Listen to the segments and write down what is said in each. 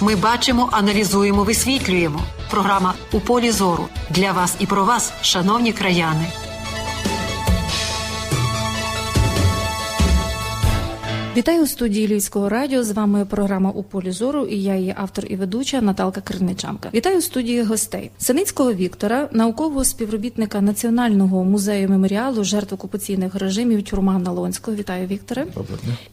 Ми бачимо, аналізуємо, висвітлюємо. Програма у полі зору для вас і про вас, шановні краяни. Вітаю у студії Львівського радіо. З вами програма у полі зору. І я її автор і ведуча Наталка Криничанка. Вітаю у студії гостей Синицького Віктора, наукового співробітника Національного музею меморіалу жертв окупаційних режимів тюрма Налонського. Вітаю, Вікторе.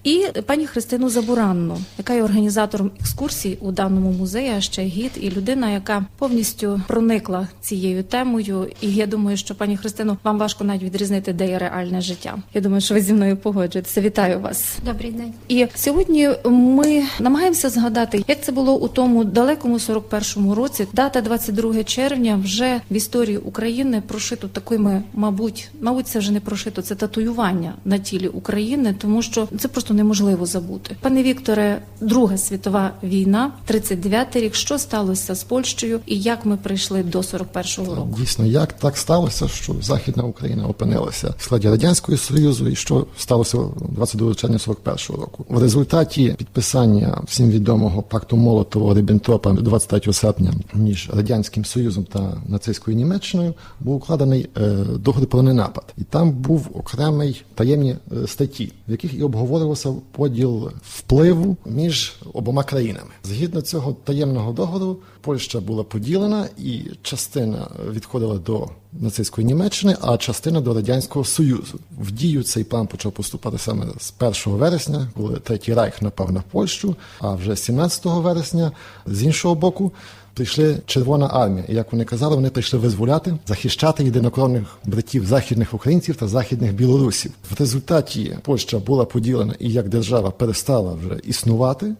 І пані Христину Забуранну, яка є організатором екскурсій у даному музеї, а ще гід, і людина, яка повністю проникла цією темою. І я думаю, що пані Христину, вам важко навіть відрізнити, де є реальне життя. Я думаю, що ви зі мною погоджуєтеся. Вітаю вас. Добрий день. І сьогодні ми намагаємося згадати, як це було у тому далекому 41-му році. Дата 22 червня вже в історії України прошито такими, мабуть, мабуть, це вже не прошито, це татуювання на тілі України, тому що це просто неможливо забути. Пане Вікторе, Друга світова війна, 39-й рік. Що сталося з Польщею і як ми прийшли до 41-го року? Дійсно, як так сталося, що Західна Україна опинилася в складі Радянського Союзу, і що сталося 22 червня 41-го року. В результаті підписання всім відомого пакту Молотова Ріббентропа 23 серпня між радянським союзом та нацистською Німеччиною був укладений е, договір про ненапад, і там був окремий таємні е, статті, в яких і обговорювався поділ впливу між обома країнами. Згідно цього таємного договору, Польща була поділена, і частина відходила до нацистської Німеччини, а частина до радянського союзу. В дію цей план почав поступати саме з 1 вересня, коли третій райх напав на Польщу. А вже 17 вересня з іншого боку. Прийшли Червона армія, і як вони казали, вони прийшли визволяти, захищати єдинокровних братів західних українців та західних білорусів. В результаті Польща була поділена і як держава перестала вже існувати.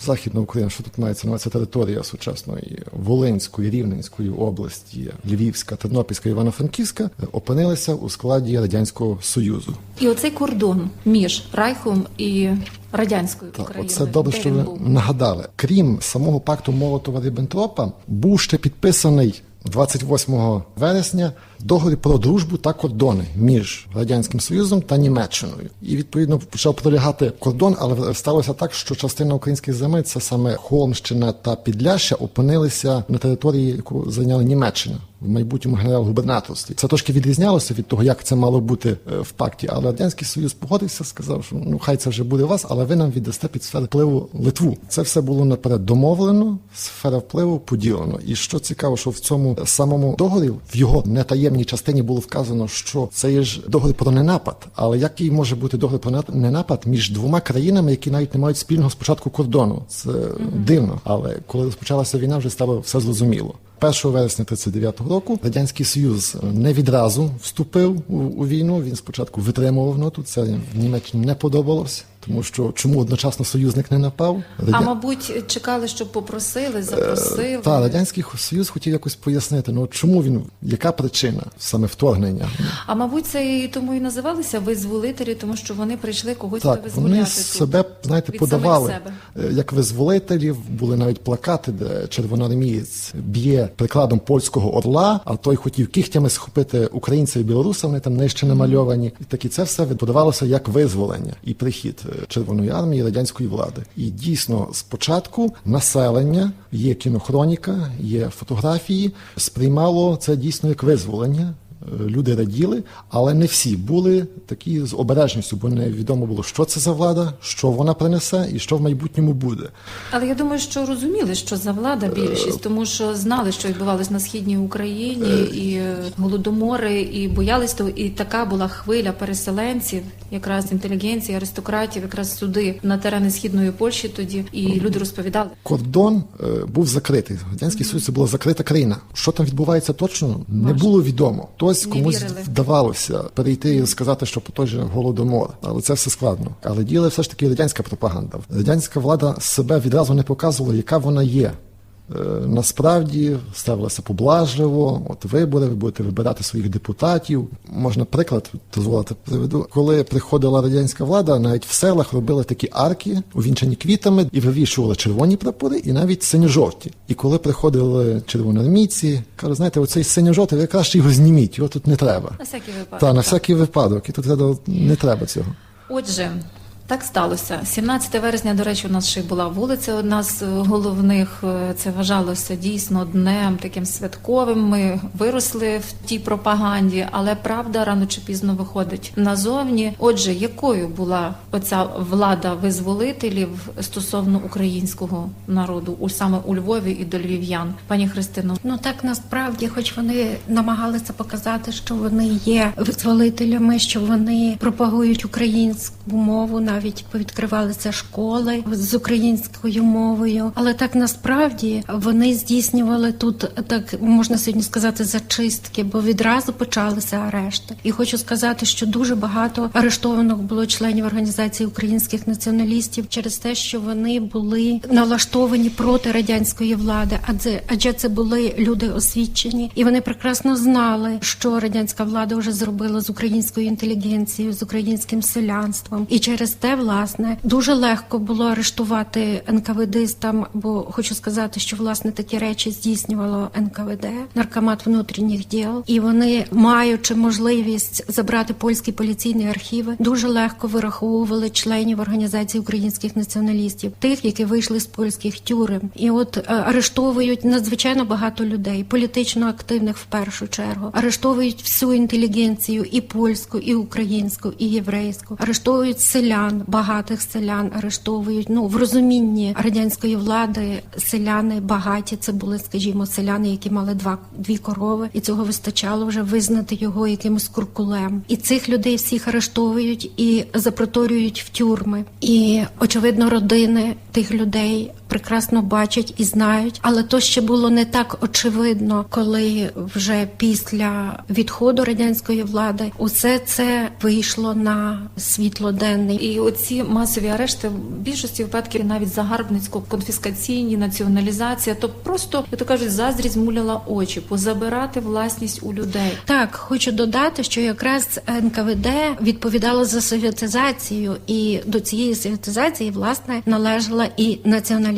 Західна Україна, що тут мається на це територія сучасної Волинської, Рівненської області, Львівська, Тернопільська, Івано-Франківська опинилися у складі радянського союзу. І оцей кордон між Райхом і радянською Так, Україною. оце добре, що ви нагадали. Крім самого пакту Молотова Ріббентропа, був ще підписаний 28 вересня договір про дружбу та кордони між радянським союзом та Німеччиною. І відповідно почав пролягати кордон, але сталося так, що частина українських земель, це саме Холмщина та Підляща, опинилися на території, яку зайняла Німеччина. В майбутньому генерал-губернаторстві це трошки відрізнялося від того, як це мало бути е, в пакті. Але радянський союз погодився, сказав, що ну хай це вже буде у вас, але ви нам віддасте під сферу впливу Литву. Це все було наперед домовлено, сфера впливу поділено. І що цікаво, що в цьому самому договорі в його нетаємній частині було вказано, що це є ж договір про ненапад. Але який може бути договір про не- ненапад між двома країнами, які навіть не мають спільного спочатку кордону? Це дивно. Але коли розпочалася війна, вже стало все зрозуміло. 1 вересня 39-го року радянський союз не відразу вступив у, у війну. Він спочатку витримував ноту. Це в Німеччині не подобалось, тому що чому одночасно союзник не напав? А мабуть, чекали, щоб попросили, запросили. та радянський союз хотів якось пояснити. Ну чому він яка причина саме вторгнення? А мабуть, це і тому і називалися визволителі, тому що вони прийшли когось Так, визволяти. вони тут. себе знаєте від подавали самих е, як визволителів. Були навіть плакати, де червоноармієць б'є прикладом польського орла, а той хотів кігтями схопити українця і білоруса. Вони там нижче намальовані. І такі це все подавалося як визволення і прихід е, Червоної армії радянської влади. І дійсно, спочатку населення є кінохроніка, є фотографії, сприймало це дійсно як визволення. Е, Люди раділи, але не всі були такі з обережністю, бо невідомо було, що це за влада, що вона принесе і що в майбутньому буде. Але я думаю, що розуміли, що за влада більшість, тому що знали, що відбувалось на східній Україні, і е, голодомори, і боялись того. І така була хвиля переселенців, якраз інтелігенції, аристократів, якраз сюди на терени східної Польщі тоді, і люди розповідали. Кордон е, був закритий. Радянський Союз це була закрита країна. Що там відбувається точно, не було відомо. Хтось Не комусь вірили. вдавалося перейти і сказати, що по той же голодомор, але це все складно. Але діяла все ж таки радянська пропаганда. Радянська влада себе відразу не показувала, яка вона є. Е, Насправді ставилася поблажливо. От вибори, ви будете вибирати своїх депутатів. Можна приклад дозволити приведу. Коли приходила радянська влада, навіть в селах робили такі арки, увінчані квітами, і вивішували червоні прапори, і навіть синьо-жовті. І коли приходили червоноармійці, кажуть, знаєте, оцей синьо-жовтий, ви краще його зніміть, його тут не треба. На всякий випадок. Та на всякий випадок, і тут не треба цього. Отже, Так сталося. 17 вересня, до речі, у нас ще й була вулиця. Одна з е, головних. Е, Це вважалося дійсно днем таким святковим. Ми виросли в тій пропаганді, але правда рано чи пізно виходить назовні. Отже, якою була оця влада визволителів стосовно українського народу, у саме у Львові і до львів'ян, пані Христино? Ну так насправді, хоч вони намагалися показати, що вони є визволителями, що вони пропагують українську мову, навіть повідкривалися школи з українською мовою. Але так насправді вони здійснювали тут, так можна сьогодні сказати, зачистки, бо відразу почалися арешти. І хочу сказати, що дуже багато арештованих було членів організації українських націоналістів через те, що вони були налаштовані проти радянської влади, адже адже це були люди освічені, і вони прекрасно знали, що радянська влада вже зробила з українською інтелігенцією, з українським селянством, і через те, власне, дуже легко було арештувати НКВДистам, бо хочу сказати, що власне такі речі здійснювало НКВД, наркомат внутрішніх діл, і вони, маючи можливість забрати польські поліційні архіви, дуже легко вираховували членів організації українських націоналістів, тих, які вийшли з польських тюрем, і от е, арештовують надзвичайно багато людей, політично активних в першу чергу, арештовують всю інтелігенцію, і польську, і українську, і єврейську, арештовують селян, багатих селян, арештовують ну в розумінні радянської влади. Селяни багаті. Це були, скажімо, селяни, які мали два дві корови, і цього вистачало вже визнати його якимось куркулем. І цих людей всіх арештовують і запроторюють в тюрми. І очевидно, родини тих людей прекрасно бачать і знають, але то ще було не так очевидно, коли вже після відходу радянської влади усе це вийшло на світло денне. І оці масові арешти в більшості випадків навіть загарбницько конфіскаційні націоналізація, то просто як то кажуть, заздрість муляла очі, позабирати власність у людей. Так, хочу додати, що якраз НКВД відповідало за совєтизацію, і до цієї совєтизації власне належала і націоналізація.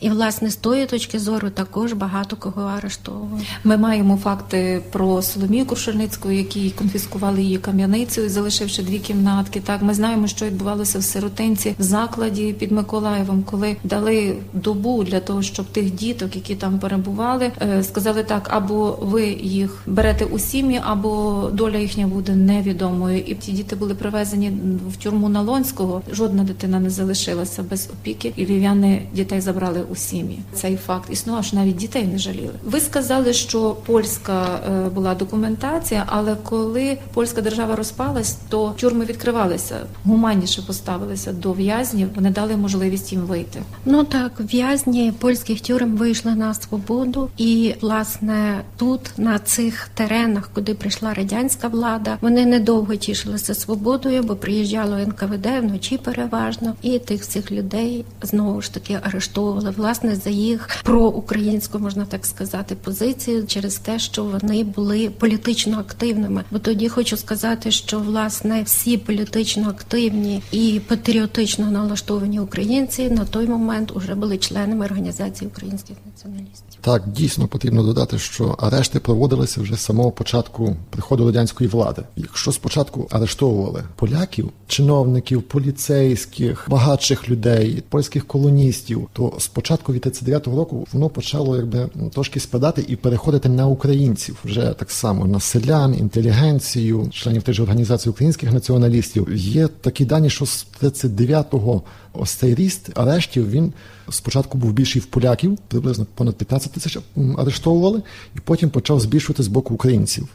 І власне з тої точки зору також багато кого арештовували. Ми маємо факти про Соломію Крушельницьку, які конфіскували її кам'яницею, залишивши дві кімнатки. Так, ми знаємо, що відбувалося в сиротинці в закладі під Миколаєвом, коли дали добу для того, щоб тих діток, які там перебували, е, сказали так: або ви їх берете у сім'ї, або доля їхня буде невідомою. І ті діти були привезені в тюрму Налонського. Жодна дитина не залишилася без опіки, і львів'яни дітей забрали у сім'ї. Цей факт існував, що навіть дітей не жаліли. Ви сказали, що польська е, була документація, але коли польська держава розпалась, то тюрми відкривалися, гуманніше поставилися до в'язнів. Вони дали можливість їм вийти. Ну так, в'язні польських тюрем вийшли на свободу, і власне тут, на цих теренах, куди прийшла радянська влада, вони недовго тішилися свободою, бо приїжджало НКВД вночі переважно, і тих всіх людей знову ж таки арештовували власне за їх проукраїнську, можна так сказати, позицію через те, що вони були політично активними. Бо тоді хочу сказати, що власне всі політично активні і патріотично налаштовані українці на той момент уже були членами організації українських націоналістів. Так, дійсно потрібно додати, що арешти проводилися вже з самого початку приходу радянської влади. Якщо спочатку арештовували поляків, чиновників, поліцейських, багатших людей, польських колоністів, то спочатку від 39-го року воно почало якби ну, трошки спадати і переходити на українців вже так само на селян, інтелігенцію, членів тих же організацій українських націоналістів. Є такі дані, що з 39-го ось цей ріст арештів він спочатку був більший в поляків, приблизно понад 15 тисяч арештовували, і потім почав збільшувати з боку українців.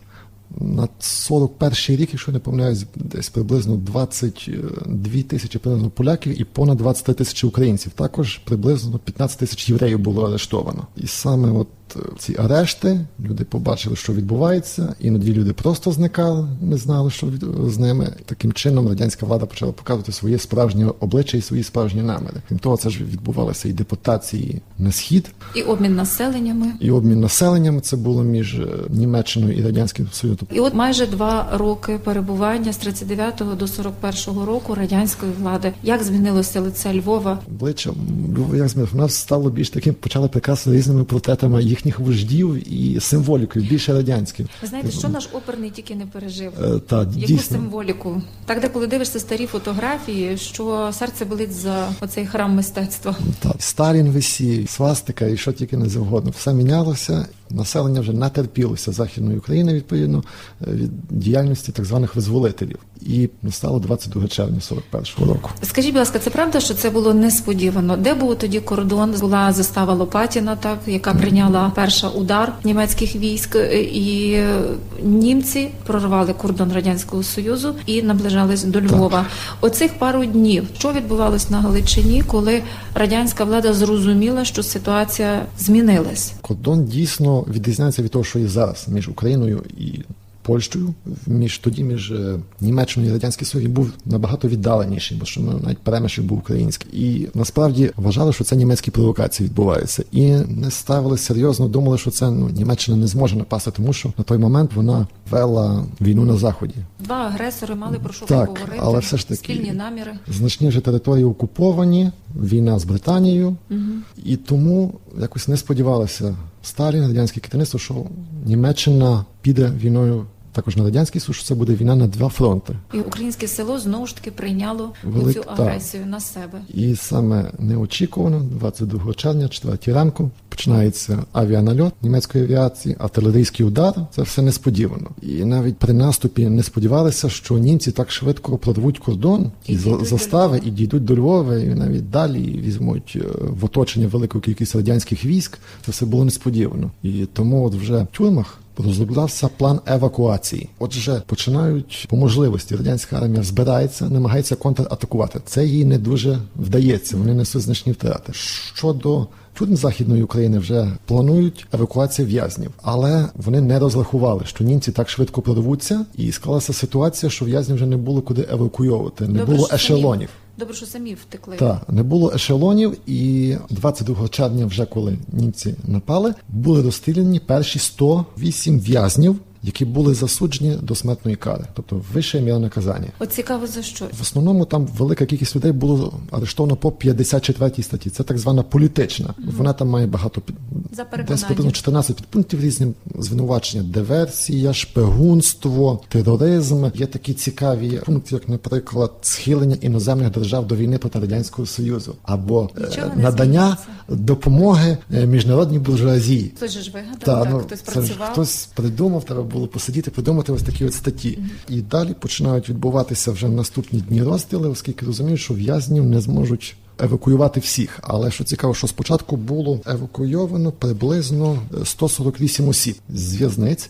На 41 рік, якщо не помиляюсь, десь приблизно 22 тисячі приблизно поляків і понад 23 тисячі українців. Також приблизно 15 тисяч євреїв було арештовано. І саме от ці арешти люди побачили, що відбувається. Іноді люди просто зникали, не знали, що з ними. Таким чином радянська влада почала показувати своє справжнє обличчя і свої справжні наміри. Крім того, це ж відбувалися і депортації на схід, І обмін населеннями. і обмін населенням. Це було між е, Німеччиною і радянським Союзом. І от майже два роки перебування з 39-го до 41-го року радянської влади. Як змінилося лице Львова? обличчя, м, як змінив, вона стало більш таким, почали прикрасити різними портретами їхніх їхніх вождів і символікою, більше радянською. Ви знаєте, що наш оперний тільки не пережив? Е, та, Яку дійсно. символіку? Так, де коли дивишся старі фотографії, що серце болить за оцей храм мистецтва. Так, Сталін висів, свастика і що тільки не завгодно. Все мінялося. Населення вже натерпілося Західної України відповідно е, від діяльності так званих визволителів. І настало 22 червня 41-го року. Скажіть, будь ласка, це правда, що це було несподівано? Де був тоді кордон? Була застава Лопатіна, так яка прийняла перша удар німецьких військ, е, і німці прорвали кордон радянського союзу і наближались до Львова. Оцих пару днів, що відбувалось на Галичині, коли радянська влада зрозуміла, що ситуація змінилась. Кордон дійсно відрізняється від того, що є зараз між Україною і Польщею. Між тоді між е, Німеччиною і Радянським Союзом був набагато віддаленіший, бо що ми навіть перемишок був український. І насправді вважали, що це німецькі провокації відбуваються, і не ставили серйозно, думали, що це ну Німеччина не зможе напасти, тому що на той момент вона вела війну на заході. Два агресори мали про що Так, поговорити, але все ж таки- спільні наміри. Значні вже території окуповані, війна з Британією, і тому якось не сподівалися Сталін, радянське керівництво, що Німеччина піде війною також на радянський що це буде війна на два фронти. І українське село знову ж таки прийняло Велик- цю агресію на себе. І саме неочікувано, 22 червня, 4 ранку, починається авіанальот німецької авіації, артилерійський удар. Це все несподівано. І навіть при наступі не сподівалися, що німці так швидко прорвуть кордон І і, застави і дійдуть до Львова, і навіть далі візьмуть е, в оточення велику кількість радянських військ. Це все було несподівано. І тому, от вже в тюрмах. Розроблявся план евакуації. Отже, починають по можливості радянська армія збирається, намагається контратакувати. Це їй не дуже вдається. Вони несуть значні втрати. Щодо тюрм західної України вже планують евакуацію в'язнів, але вони не розрахували, що німці так швидко прорвуться, і склалася ситуація, що в'язнів вже не було куди евакуйовувати, не Добре, було ешелонів. Добре, що самі втекли. Так, не було ешелонів, і 22 червня, вже коли німці напали, були розстріляні перші 108 в'язнів, які були засуджені до смертної кари, тобто вище міра наказання. От цікаво за що. В основному там велика кількість людей було арештовано по 54 статті. Це так звана політична. Вона там має багато під За десь приблизно 14 підпунктів різні звинувачення: диверсія, шпигунство, тероризм. Є такі цікаві пункти, як, наприклад, схилення іноземних держав до війни проти радянського союзу або е, Нічого надання допомоги е, міжнародній буржуазії. Хтось же ж вигадав, Та, так, ну, хтось працював. хтось придумав, треба було посидіти, придумати ось такі от статті. І далі починають відбуватися вже наступні дні розділи, оскільки розуміють, що в'язнів не зможуть. Евакуювати всіх, але що цікаво, що спочатку було евакуйовано приблизно 148 осіб з в'язниць.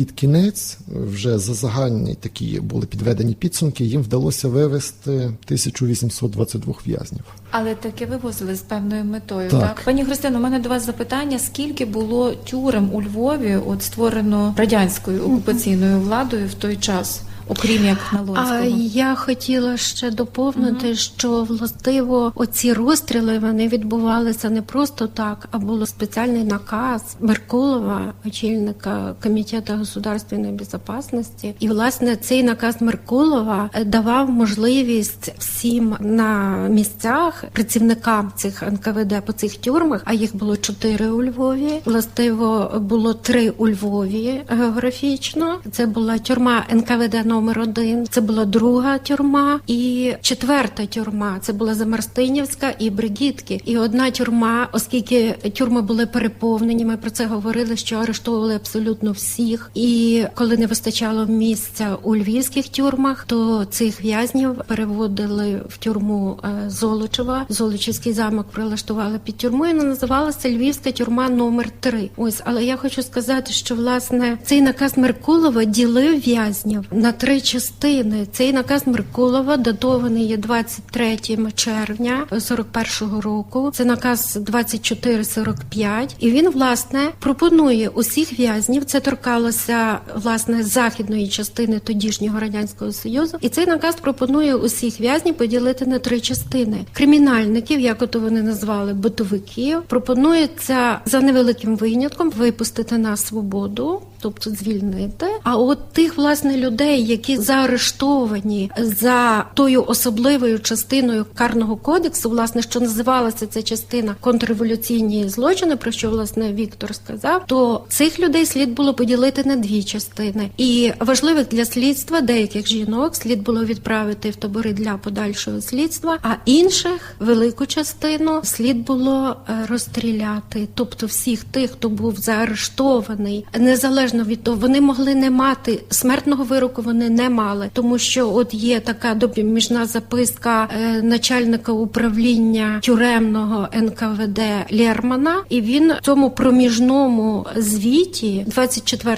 Під кінець, вже за загальні такі були підведені підсумки, їм вдалося вивезти 1822 в'язнів. Але таке вивозили з певною метою. Так, Так. пані Христино, у мене до вас запитання: скільки було тюрем у Львові, от створено радянською окупаційною владою в той час, окрім як на А я хотіла ще доповнити, що властиво оці розстріли вони відбувалися не просто так, а було спеціальний наказ Меркулова, очільника комітету государственної безпечності. І власне цей наказ Меркулова е, давав можливість всім на місцях працівникам цих НКВД по цих тюрмах, а їх було чотири у Львові. Властиво було три у Львові географічно. Це була тюрма НКВД номер один. Це була друга тюрма і четверта тюрма. Це була Замарстинівська і Бригітки. І одна тюрма, оскільки тюрми були переповнені, ми про це говорили, що арештовували абсолютно всіх. І коли не вистачало місця у львівських тюрмах, то цих в'язнів переводили в тюрму е, Золочева. Золочівський замок прилаштували під тюрму. і називалася Львівська тюрма номер 3 Ось, але я хочу сказати, що власне цей наказ Меркулова ділив в'язнів на три частини. Цей наказ Меркулова датований є 23 червня 41-го року. Це наказ 2445. І він власне пропонує усіх в'язнів. Це торкалося власне західної частини тодішнього радянського союзу. І цей наказ пропонує усіх в'язнів поділити на три частини: кримінальників, як ото вони назвали, битовиків. Пропонується за невеликим винятком випустити на свободу тобто звільнити. А от тих власне людей, які заарештовані за тою особливою частиною карного кодексу, власне, що називалася ця частина контрреволюційні злочини, про що власне Віктор сказав, то цих людей слід було поділити на дві частини. І важливих для слідства деяких жінок слід було відправити в табори для подальшого слідства, а інших велику частину слід було е, розстріляти. Тобто всіх тих, хто був заарештований, незалежно від того, вони могли не мати смертного вироку, вони не мали, тому що от є така допоміжна записка е, начальника управління тюремного НКВД Лєрмана, і він в цьому проміжному звіті 24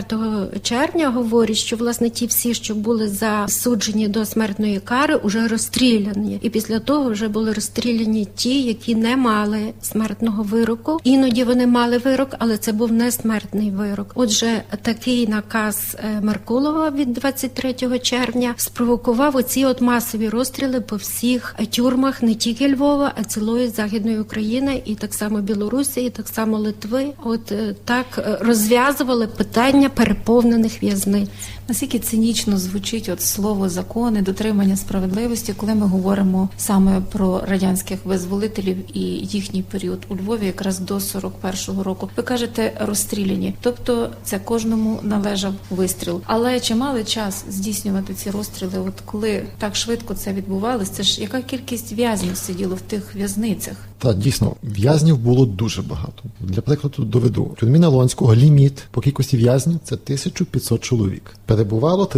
червня говорить, що власне ті всі, що були засуджені до смертної кари, уже розстріляні, і після того вже були розстріляні ті, які не мали смертного вироку. Іноді вони мали вирок, але це був не смертний вирок. Отже, такий наказ е, Меркулова від 23 червня спровокував оці от масові розстріли по всіх тюрмах не тільки Львова, а цілої західної України, і так само Білорусі, і так само Литви. От е, так е, розв'язували питання переповнених в'язниць. Наскільки цинічно звучить от слово закони, дотримання справедливості, коли ми говоримо саме про радянських визволителів і їхній період у Львові, якраз до 41-го року. Ви кажете розстріляні, тобто це кожному належав вистріл. Але чи мали час здійснювати ці розстріли? От коли так швидко це відбувалося, це ж яка кількість в'язнів сиділо в тих в'язницях? Та дійсно в'язнів було дуже багато. Для прикладу доведу в тюрмі Налонського ліміт по кількості в'язнів це 1500 чоловік. Перебувало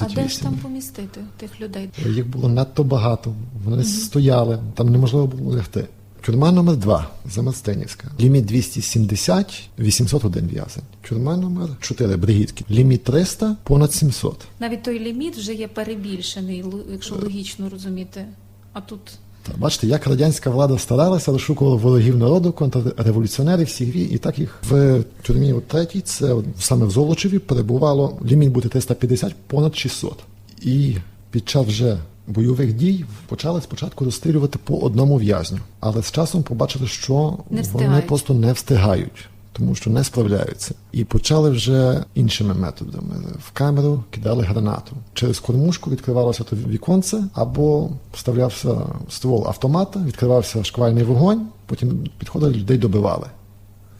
А де ж там помістити тих людей? Їх було надто багато. Вони стояли, там неможливо було лягти. Тюрма номер 2 Замостинівська. Ліміт 270, 801 в'язень. Тюрма номер 4 Бригітки. Ліміт 300, понад 700. Навіть той ліміт вже є перебільшений, якщо логічно розуміти. А тут бачите, як радянська влада старалася, розшукувала ворогів народу, контрреволюціонерів всіх і так їх в тюрмі третій, це саме в Золочеві, перебувало ліміт бути 350, понад 600. І під час вже бойових дій почали спочатку розстрілювати по одному в'язню, але з часом побачили, що вони просто не встигають. Тому що не справляються, і почали вже іншими методами. В камеру кидали гранату. Через кормушку відкривалося то віконце, або вставлявся ствол автомата, відкривався шквальний вогонь. Потім підходили людей, добивали.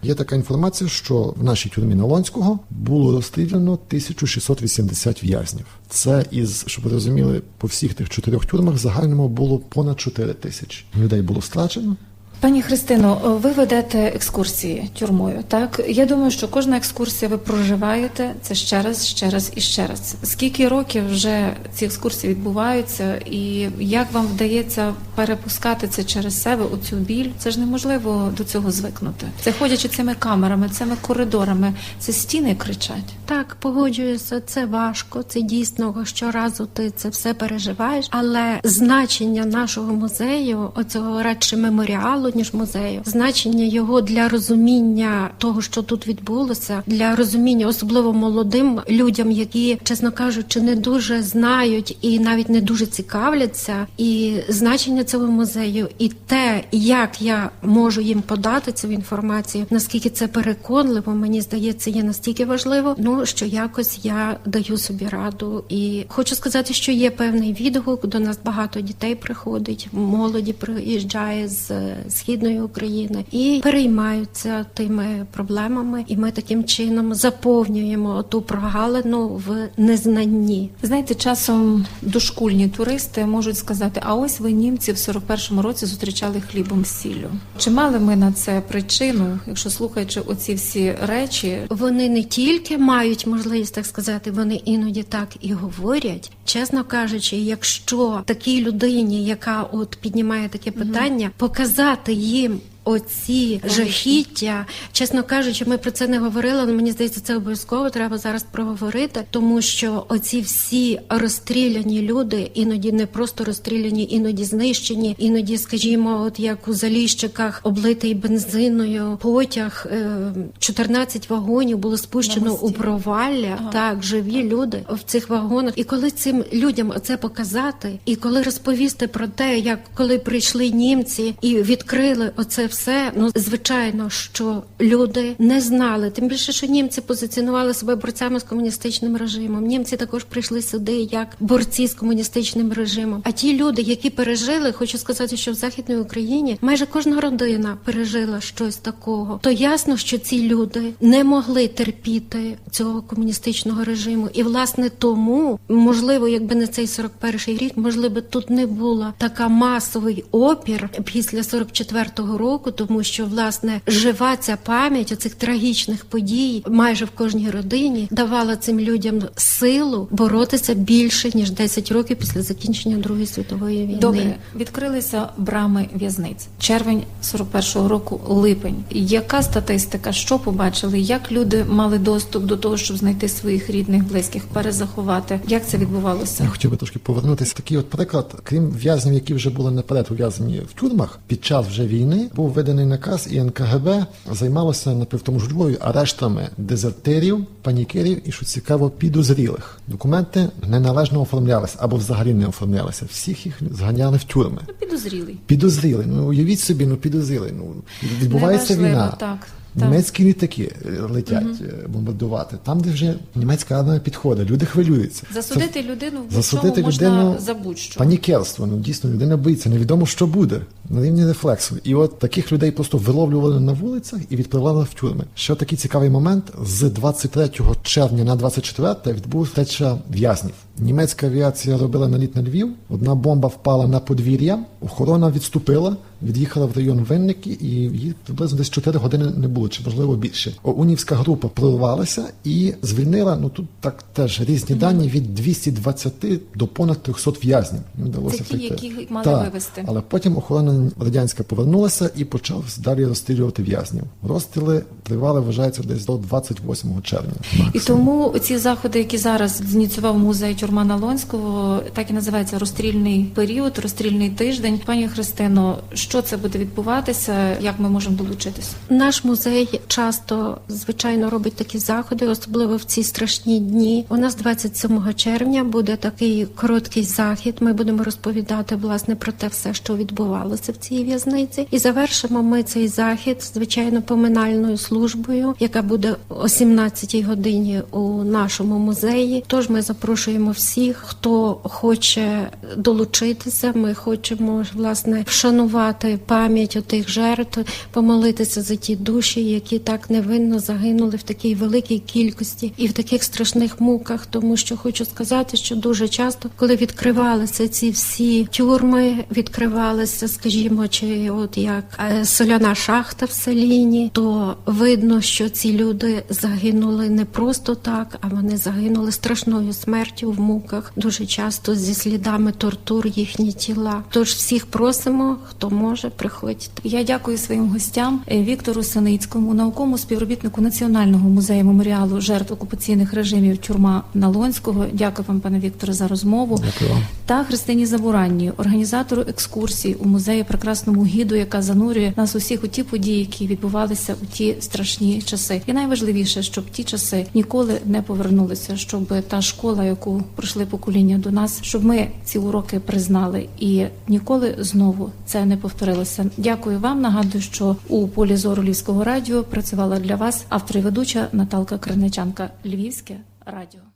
Є така інформація, що в нашій тюрмі Налонського було розстріляно 1680 в'язнів. Це із, щоб ви розуміли, по всіх тих чотирьох тюрмах загальному було понад 4 тисячі. Людей було страчено. Пані Христино, ви ведете екскурсії тюрмою. Так я думаю, що кожна екскурсія ви проживаєте це ще раз, ще раз і ще раз. Скільки років вже ці екскурсії відбуваються, і як вам вдається перепускати це через себе у цю біль? Це ж неможливо до цього звикнути. Це ходячи цими камерами, цими коридорами, це стіни кричать. Так, погоджуюся, це важко. Це дійсно щоразу ти це все переживаєш. Але значення нашого музею, оцього радше меморіалу, ніж музею, значення його для розуміння того, що тут відбулося, для розуміння, особливо молодим людям, які, чесно кажучи, не дуже знають і навіть не дуже цікавляться. І значення цього музею, і те, як я можу їм подати цю інформацію, наскільки це переконливо, мені здається, є настільки важливо. Ну що якось я даю собі раду, і хочу сказати, що є певний відгук. До нас багато дітей приходить, молоді приїжджає з е, східної України і переймаються тими проблемами. І ми таким чином заповнюємо ту прогалину в незнанні. Знаєте, часом дошкульні туристи можуть сказати: а ось ви німці в 41-му році зустрічали хлібом сіллю. Чи мали ми на це причину, якщо слухаючи оці всі речі, Вони не тільки мають можливість так сказати, вони іноді так і говорять. Чесно кажучи, якщо такій людині, яка от піднімає таке питання, показати їм. Оці жахіття, чесно кажучи, ми про це не говорили, але мені здається, це обов'язково треба зараз проговорити, тому що оці всі розстріляні люди, іноді не просто розстріляні, іноді знищені, іноді, скажімо, от як у заліщиках, облитий бензиною потяг, е, 14 вагонів було спущено у провалля. Ага. Так, живі люди в цих вагонах. І коли цим людям це показати, і коли розповісти про те, як коли прийшли німці і відкрили оце все, ну звичайно, що люди не знали. Тим більше, що німці позиціонували себе борцями з комуністичним режимом. Німці також прийшли сюди як борці з комуністичним режимом. А ті люди, які пережили, хочу сказати, що в західній Україні майже кожна родина пережила щось такого. То ясно, що ці люди не могли терпіти цього комуністичного режиму, і власне тому, можливо, якби не цей 41-й рік, можливо, тут не була така масовий опір після 44-го року, тому що власне жива ця пам'ять оцих трагічних подій майже в кожній родині давала цим людям силу боротися більше ніж 10 років після закінчення Другої світової війни. Добре, відкрилися брами в'язниць. Червень 41-го року, липень. Яка статистика? Що побачили? Як люди мали доступ до того, щоб знайти своїх рідних, близьких, перезаховати? Як це відбувалося? Я хотів би трошки повернутися. Такий от приклад, крім в'язнів, які вже були наперед ув'язнені в тюрмах, під час вже війни був виданий наказ, і НКГБ займалося напів тому ж Львові арештами дезертирів, панікерів і що цікаво, підозрілих. Документи неналежно оформлялися або взагалі не оформлялися. Всіх їх зганяли в тюрми. Підозрілий. підозрілий. Підозріли. Ну уявіть собі, ну підозріли. Ну відбувається Неважливо, війна. так. Німецькі літаки е, летять е, бомбардувати. Там, де вже німецька армія підходить, люди хвилюються. Засудити людину в Засудити людину за будь-що. панікерство. Ну дійсно людина боїться, невідомо, що буде на рівні рефлексу. І от таких людей просто виловлювали на вулицях і відправляли в тюрми. Ще такий цікавий момент: з 23 червня на 24 відбулася втеча в'язнів. Німецька авіація робила наліт на Львів. Одна бомба впала на подвір'я. Охорона відступила, від'їхала в район Винники, і її приблизно десь 4 години не було, чи можливо більше. Унівська група прорвалася і звільнила. Ну тут так теж різні дані від 220 до понад 300 в'язнів. Їм вдалося ті, втекти. яких мали Так, вивезти. Але потім охорона радянська повернулася і почав далі розстрілювати в'язнів. Розстріли тривали, вважається, десь до 28 червня. І тому ці заходи, які зараз зініціював музей тюрма Налонського, так і називається розстрільний період, розстрільний тиждень. Пані Христино, що це буде відбуватися? Як ми можемо долучитися? Наш музей часто звичайно робить такі заходи, особливо в ці страшні дні. У нас 27 червня буде такий короткий захід. Ми будемо розповідати власне про те все, що відбувалося в цій в'язниці. І завершимо ми цей захід звичайно поминальною службою, яка буде о 17 годині у нашому музеї. Тож ми запрошуємо всіх, хто хоче долучитися. Ми хочемо власне вшанувати пам'ять отих жертв, помолитися за ті душі, які так невинно загинули в такій великій кількості і в таких страшних муках. Тому що хочу сказати, що дуже часто, коли відкривалися ці всі тюрми, відкривалися, скажімо, чи от як е, соляна шахта в Селіні, то видно, що ці люди загинули не просто так, а вони загинули страшною смертю в муках, дуже часто зі слідами тортур їхні тіла. Тож всіх просимо, хто може, приходьте. Я дякую своїм гостям е, Віктору Синицькому, науковому співробітнику Національного музею меморіалу жертв окупаційних режимів тюрма Налонського. Дякую вам, пане Вікторе, за розмову. Дякую вам. Та Христині Забуранні, організатору екскурсій у музеї прекрасному гіду, яка занурює нас усіх у ті події, які відбувалися у ті страшні часи. І найважливіше, щоб ті часи ніколи не повернулися, щоб та школа, яку пройшли покоління до нас, щоб ми ці уроки признали і ніколи знову це не повторилося. Дякую вам. Нагадую, що у полі зору Львівського радіо працювала для вас автор і ведуча Наталка Криничанка. Львівське радіо.